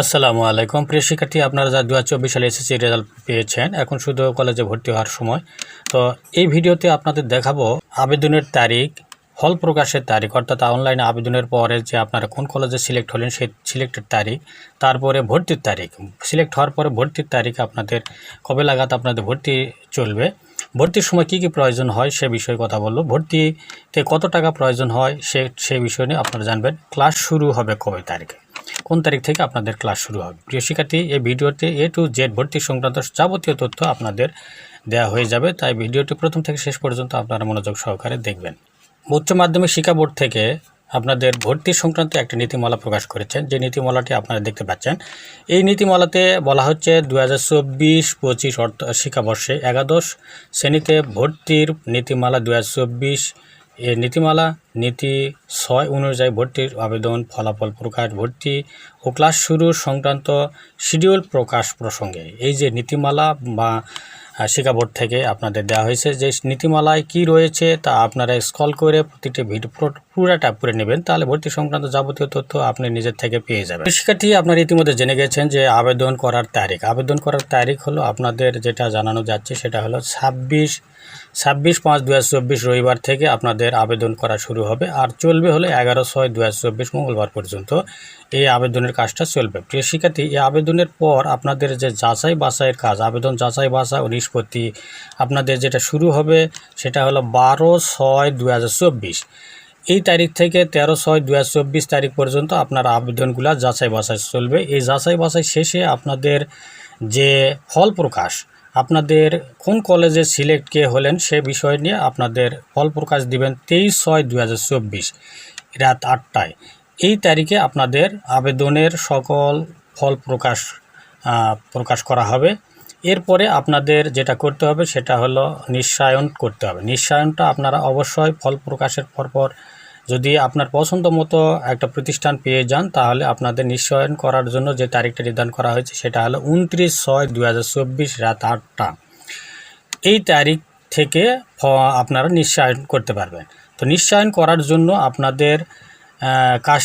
আসসালামু আলাইকুম। প্রিয় শিক্ষার্থী, আপনারা যা দু হাজার চব্বিশ সালে এসএসসি রেজাল্ট পেয়েছেন, এখন শুধু কলেজে ভর্তি হওয়ার সময়। তো এই ভিডিওতে আপনাদের দেখাবো আবেদনের তারিখ ফল প্রকাশের তারিখ, অর্থাৎ অনলাইনে আবেদনের পরে যে আপনারা কোন কলেজে সিলেক্ট হলেন সেই সিলেক্টের তারিখ, তারপরে ভর্তির তারিখ। সিলেক্ট হওয়ার পরে ভর্তির তারিখ আপনাদের কবে লাগাত আপনাদের ভর্তি চলবে, ভর্তির সময় কী কী প্রয়োজন হয় সে বিষয়ে কথা বলব। ভর্তিতে কত টাকা প্রয়োজন হয় সে সেই বিষয় নিয়ে আপনারা জানবেন। ক্লাস শুরু হবে কবে তারিখে? কোন তারিখ থেকে আপনাদের ক্লাস শুরু হবে? প্রিয় শিক্ষার্থী, এই ভিডিওতে এ টু জেড ভর্তি সংক্রান্ত যাবতীয় তথ্য আপনাদের দেওয়া হয়ে যাবে। তাই ভিডিওটি প্রথম থেকে শেষ পর্যন্ত আপনারা মনোযোগ সহকারে দেখবেন। উচ্চ মাধ্যমিক শিক্ষা বোর্ড থেকে আপনাদের ভর্তি সংক্রান্ত একটা নীতিমালা প্রকাশ করেছেন। যে নীতিমালাটি আপনারা দেখতে পাচ্ছেন, এই নীতিমালাতে বলা হচ্ছে দু হাজার চব্বিশ পঁচিশ অর্থ শিক্ষাবর্ষে একাদশ শ্রেণীতে ভর্তির নীতিমালা দু হাজার চব্বিশ এ নীতিমালা, নীতি ছয় অনুযায়ী ভর্তির আবেদন, ফলাফল প্রকাশ, ভর্তি ও ক্লাস শুরু সংক্রান্ত শিডিউল প্রকাশ প্রসঙ্গে। এই যে নীতিমালা বা শিক্ষা বোর্ড থেকে আপনাদের দেওয়া হয়েছে যে নীতিমালায় কি রয়েছে তা আপনারা স্কল করে প্রতিটি ভিডিও পুরাটা পড়ে নেবেন, তাহলে ভর্তি সংক্রান্ত যাবতীয় তথ্য আপনি নিজের থেকে পেয়ে যাবেন। শিক্ষার্থী, আপনারা ইতিমধ্যে জেনে গেছেন যে আবেদন করার তারিখ। আবেদন করার তারিখ হলো আপনাদের যেটা জানানো যাচ্ছে, সেটা হলো ছাব্বিশ ছাব্বিশ পাঁচ দু রবিবার থেকে আপনাদের আবেদন করা শুরু হবে, আর চলবে হলো এগারো ছয় দু মঙ্গলবার পর্যন্ত। এই আবেদনের কাজটা চলবে। প্রিয় শিক্ষার্থী, এই আবেদনের পর আপনাদের যে যাচাই বাছাইয়ের কাজ, আবেদন যাচাই বাছাই ও নিষ্পত্তি, আপনাদের যেটা শুরু হবে সেটা হলো বারো ছয় দু এই তারিখ থেকে তেরো ছয় দু তারিখ পর্যন্ত আপনার আবেদনগুলো যাচাই বাছাই চলবে। এই যাচাই বাছাই শেষে আপনাদের যে ফল প্রকাশ, আপনাদের কোন কলেজে সিলেক্ট কে হলেন সে বিষয় নিয়ে আপনাদের ফল প্রকাশ দিবেন তেইশ ছয় দু রাত আটটায়। এই তারিখে আপনাদের আবেদনের সকল ফল প্রকাশ প্রকাশ করা হবে। এরপরে আপনাদের যেটা করতে হবে সেটা হলো নিশ্চায়ন করতে হবে। নিশ্চায়নটা আপনারা অবশ্যই ফল প্রকাশের পরপর যদি আপনার পছন্দ মতো একটা প্রতিষ্ঠান পেয়ে যান, তাহলে আপনাদের নিশ্চয়ন করার জন্য যে তারিখটা নির্ধারণ করা হয়েছে, সেটা হলো উনত্রিশ ছয় দু রাত আটটা। এই তারিখ থেকে আপনারা নিশ্চয়ন করতে পারবেন। তো নিশ্চয়ন করার জন্য আপনাদের কাজ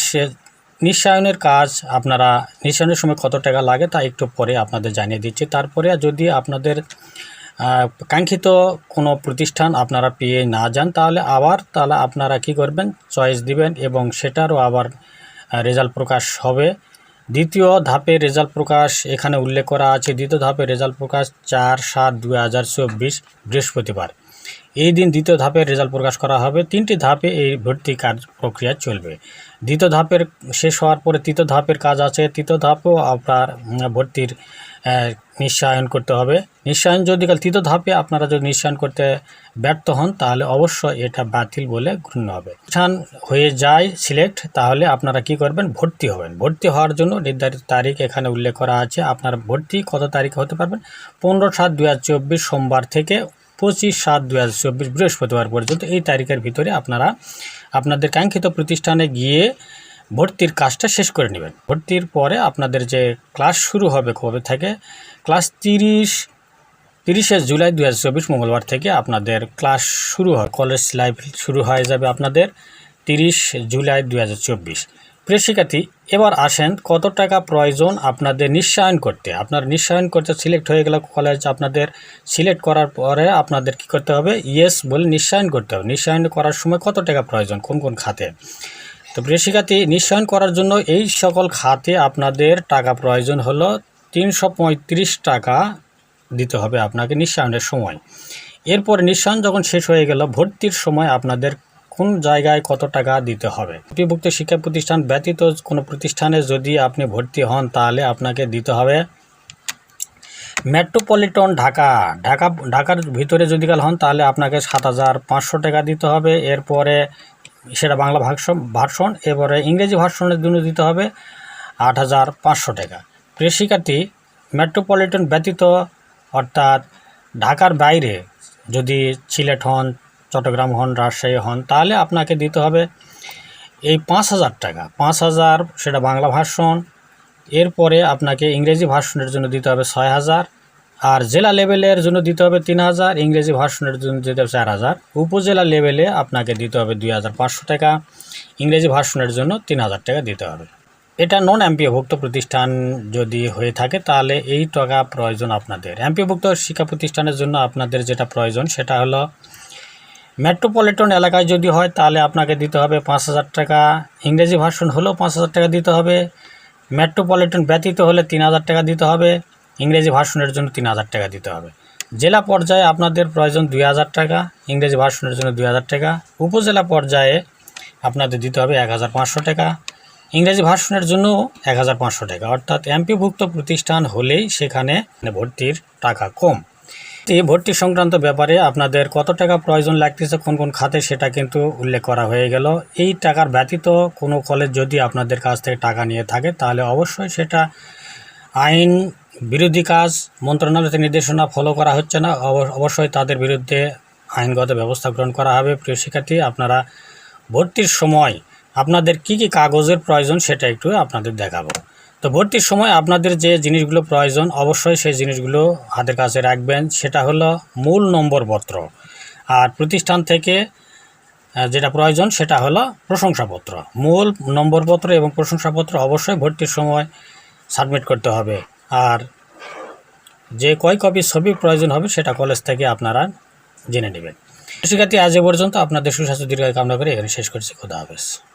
নিশ্চয়নের কাজ আপনারা, নিশ্চয়নের সময় কত টাকা লাগে তা একটু পরে আপনাদের জানিয়ে দিচ্ছি। তারপরে যদি আপনাদের কাঙ্ক্ষিত কোনো প্রতিষ্ঠান আপনারা পেয়ে না যান, তাহলে আবার তাহলে আপনারা কি করবেন? চয়েস দিবেন এবং সেটারও আবার রেজাল্ট প্রকাশ হবে। দ্বিতীয় ধাপে রেজাল্ট প্রকাশ এখানে উল্লেখ করা আছে। দ্বিতীয় ধাপে রেজাল্ট প্রকাশ চার সাত দুই হাজার চব্বিশ বৃহস্পতিবার। এই দিন দ্বিতীয় ধাপের রেজাল্ট প্রকাশ করা হবে। তিনটি ধাপে এই ভর্তি কাজ প্রক্রিয়া চলবে। দ্বিতীয় ধাপের শেষ হওয়ার পরে তৃতীয় ধাপের কাজ আছে। তৃতীয় ধাপেও আপনার ভর্তির নিশ্চয়ন করতে হবে। নিশ্চয়ন যদি কাল তৃতীয় ধাপে আপনারা যদি নিশ্চয়ন করতে ব্যর্থ হন, তাহলে অবশ্যই এটা বাতিল বলে গণ্য হবে। প্রতিষ্ঠান হয়ে যায় সিলেক্ট, তাহলে আপনারা কি করবেন? ভর্তি হবেন। ভর্তি হওয়ার জন্য নির্ধারিত তারিখ এখানে উল্লেখ করা আছে। আপনার ভর্তি কত তারিখে হতে পারবেন? পনেরো সাত দু সোমবার থেকে পঁচিশ সাত দু হাজার চব্বিশ বৃহস্পতিবার পর্যন্ত এই তারিখের ভিতরে আপনারা আপনাদের কাঙ্ক্ষিত প্রতিষ্ঠানে গিয়ে ভর্তির কাজটা শেষ করে নেবেন। ভর্তির পরে আপনাদের যে ক্লাস শুরু হবে কবে থেকে? ক্লাস তিরিশ, তিরিশে জুলাই দু হাজার চব্বিশ মঙ্গলবার থেকে আপনাদের ক্লাস শুরু হয়। কলেজ লাইফ শুরু হয়ে যাবে আপনাদের তিরিশ জুলাই দু হাজার চব্বিশ। এবার আসেন কত টাকা প্রয়োজন আপনাদের নিশ্চয়ন করতে। আপনার নিশ্চয়ন করতে সিলেক্ট হয়ে গেলে কলেজ আপনাদের সিলেক্ট করার পরে আপনাদের কি করতে হবে? ইয়েস বলে নিশ্চয়ন করতে হবে। নিশ্চয়ন করার সময় কত টাকা প্রয়োজন? কোন কোন খাতে? তো প্রিয় শিক্ষার্থী নিশ্চয়ন করার জন্য এই সকল খাতে আপনাদের টাকা প্রয়োজন হলো তিনশো পঁয়ত্রিশ টাকা দিতে হবে আপনাকে নিঃসায়নের সময়। এরপরে নিঃসায়ন যখন শেষ হয়ে গেল, ভর্তির সময় আপনাদের কোন জায়গায় কত টাকা দিতে হবে। অধিভুক্ত শিক্ষা প্রতিষ্ঠান ব্যতীত কোনো প্রতিষ্ঠানে যদি আপনি ভর্তি হন, তাহলে আপনাকে দিতে হবে মেট্রোপলিটন ঢাকা। ঢাকা, ঢাকার ভিতরে যদি কাল হন, তাহলে আপনাকে সাত হাজার পাঁচশো টাকা দিতে হবে। এরপরে সেটা বাংলা ভাষণ ভার্সন এবারে ইংরেজি ভার্সনের জন্য দিতে হবে আট হাজার পাঁচশো টাকা। শিক্ষার্থী, মেট্রোপলিটন ব্যতীত অর্থাৎ ঢাকার বাইরে যদি সিলেট হন, চট্টগ্রাম হন, রাজশাহী হন, তাহলে আপনাকে দিতে হবে এই পাঁচ হাজার টাকা। পাঁচ হাজার সেটা বাংলা ভার্সন এরপরে আপনাকে ইংরেজি ভার্সনের জন্য দিতে হবে ছয় হাজার। আর জেলা লেভেলের জন্য দিতে হবে তিন হাজার, ইংরেজি ভার্সনের জন্য দিতে হবে চার হাজার। উপজেলা লেভেলে আপনাকে দিতে হবে দুই হাজার পাঁচশো টাকা, ইংরেজি ভার্সনের জন্য তিন হাজার টাকা দিতে হবে। এটা নন এমপিওভুক্ত প্রতিষ্ঠান যদি হয়ে থাকে, তাহলে এই টাকা প্রয়োজন আপনাদের। এমপিওভুক্ত শিক্ষা প্রতিষ্ঠানের জন্য আপনাদের যেটা প্রয়োজন, সেটা হলো মেট্রোপলিটন এলাকায় যদি হয়, তাহলে আপনাকে দিতে হবে পাঁচ হাজার টাকা, ইংরেজি ভার্সন হলেও পাঁচ হাজার টাকা দিতে হবে মেট্রোপলিটন ব্যতীত হলে তিন হাজার টাকা দিতে হবে ইংরেজি ভার্সনের জন্য তিন হাজার টাকা দিতে হবে। জেলা পর্যায়ে আপনাদের প্রয়োজন দুই হাজার টাকা, ইংরেজি ভার্সনের জন্য দুই হাজার টাকা। উপজেলা পর্যায়ে আপনাদের দিতে হবে এক হাজার পাঁচশো টাকা, ইংরেজি ভার্সনের জন্য এক হাজার পাঁচশো টাকা। অর্থাৎ এমপিভুক্ত প্রতিষ্ঠান হলেই সেখানে ভর্তির টাকা কম। এই ভর্তি সংক্রান্ত ব্যাপারে আপনাদের কত টাকা প্রয়োজন লাগতেছে, কোন কোন খাতে সেটা কিন্তু উল্লেখ করা হয়ে গেল। এই টাকার ব্যতীত কোনো কলেজ যদি আপনাদের কাছ থেকে টাকা নিয়ে থাকে, তাহলে অবশ্যই সেটা আইন বিরোধী কাজ মন্ত্রণালয়ের নির্দেশনা ফলো করা হচ্ছে না। অব- অবশ্যই তাদের বিরুদ্ধে আইনগত ব্যবস্থা গ্রহণ করা হবে। প্রিয় শিক্ষার্থী, আপনারা ভর্তির সময় আপনাদের কি কি কাগজের প্রয়োজন সেটা একটু আপনাদের দেখাবো। তো ভর্তির সময় আপনাদের যে জিনিসগুলো প্রয়োজন, অবশ্যই সেই জিনিসগুলো হাতের কাছে রাখবেন। সেটা হলো মূল নম্বরপত্র আর প্রতিষ্ঠান থেকে যেটা প্রয়োজন সেটা হলো প্রশংসাপত্র। মূল নম্বরপত্র এবং প্রশংসাপত্র অবশ্যই ভর্তির সময় সাবমিট করতে হবে। আর যে কয় কপি ছবি প্রয়োজন হবে সেটা কলেজ থেকে আপনারা জেনে নেবেন। শিক্ষার্থী আজ এ পর্যন্ত। আপনাদের সুস্বাস্থ্য, দীর্ঘায় কামনা করে এখানে শেষ করছি। খোদা হাফেজ।